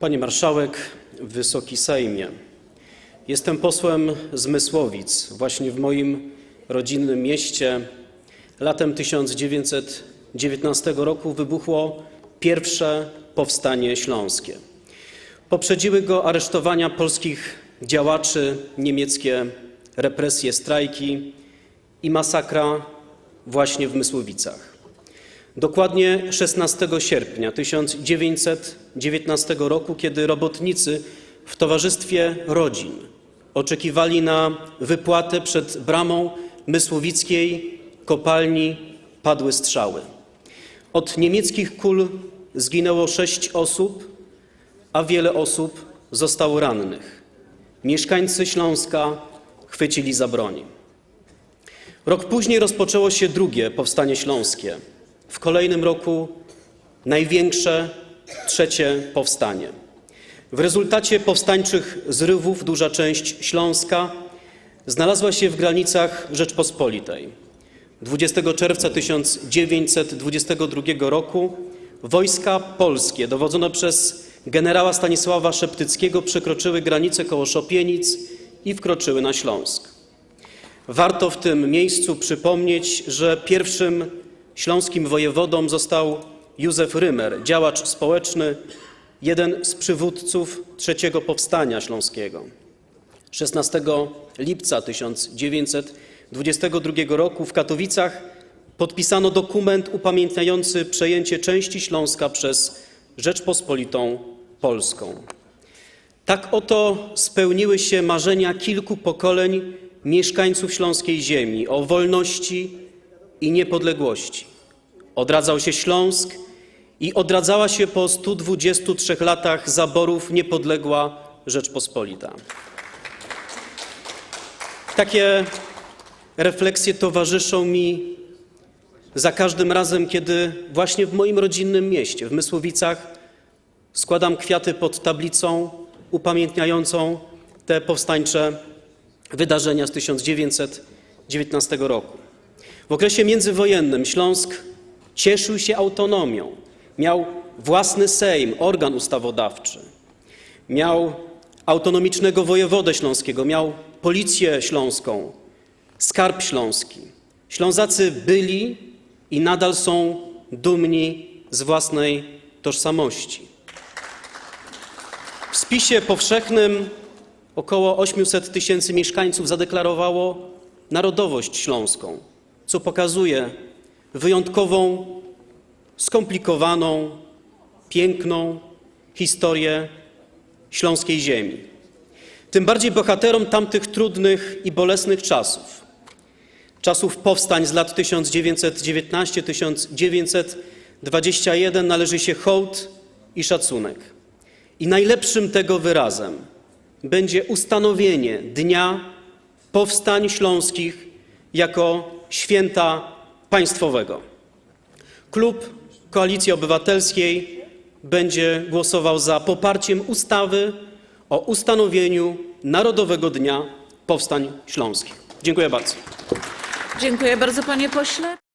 Pani Marszałek, Wysoki Sejmie. Jestem posłem z Mysłowic, właśnie w moim rodzinnym mieście. Latem 1919 roku wybuchło pierwsze powstanie śląskie. Poprzedziły go aresztowania polskich działaczy, niemieckie represje, strajki i masakra właśnie w Mysłowicach. Dokładnie 16 sierpnia 1919 roku, kiedy robotnicy w towarzystwie rodzin oczekiwali na wypłatę przed bramą mysłowickiej kopalni, padły strzały. Od niemieckich kul zginęło sześć osób, a wiele osób zostało rannych. Mieszkańcy Śląska chwycili za broń. Rok później rozpoczęło się drugie powstanie śląskie. W kolejnym roku największe, trzecie powstanie. W rezultacie powstańczych zrywów duża część Śląska znalazła się w granicach Rzeczpospolitej. 20 czerwca 1922 roku wojska polskie dowodzone przez generała Stanisława Szeptyckiego przekroczyły granicę koło Szopienic i wkroczyły na Śląsk. Warto w tym miejscu przypomnieć, że pierwszym śląskim wojewodą został Józef Rymer, działacz społeczny, jeden z przywódców trzeciego powstania śląskiego. 16 lipca 1922 roku w Katowicach podpisano dokument upamiętniający przejęcie części Śląska przez Rzeczpospolitą Polską. Tak oto spełniły się marzenia kilku pokoleń mieszkańców śląskiej ziemi o wolności i niepodległości. Odradzał się Śląsk i odradzała się po 123 latach zaborów niepodległa Rzeczpospolita. Takie refleksje towarzyszą mi za każdym razem, kiedy właśnie w moim rodzinnym mieście, w Mysłowicach, składam kwiaty pod tablicą upamiętniającą te powstańcze wydarzenia z 1919 roku. W okresie międzywojennym Śląsk cieszył się autonomią, miał własny Sejm, organ ustawodawczy, miał autonomicznego wojewodę śląskiego, miał policję śląską, skarb śląski. Ślązacy byli i nadal są dumni z własnej tożsamości. W spisie powszechnym około 800 tysięcy mieszkańców zadeklarowało narodowość śląską, co pokazuje wyjątkową, skomplikowaną, piękną historię śląskiej ziemi. Tym bardziej bohaterom tamtych trudnych i bolesnych czasów, czasów powstań z lat 1919-1921 należy się hołd i szacunek. I najlepszym tego wyrazem będzie ustanowienie Dnia Powstań Śląskich jako święta państwowego. Klub Koalicji Obywatelskiej będzie głosował za poparciem ustawy o ustanowieniu Narodowego Dnia Powstań Śląskich. Dziękuję bardzo. Dziękuję bardzo, panie pośle.